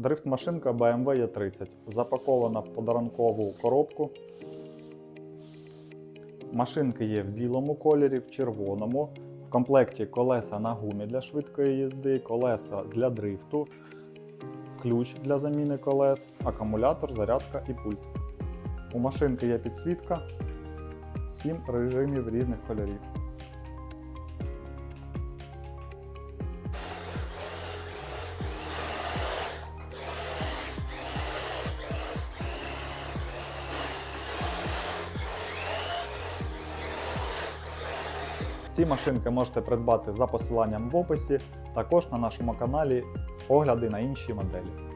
Дрифт-машинка BMW E30 запакована в подарункову коробку. Машинки є в білому кольорі, в червоному. В комплекті колеса на гумі для швидкої їзди, колеса для дрифту, ключ для заміни колес, акумулятор, зарядка і пульт. У машинки є підсвітка, 7 режимів різних кольорів. Ці машинки можете придбати за посиланням в описі, також на нашому каналі огляди на інші моделі.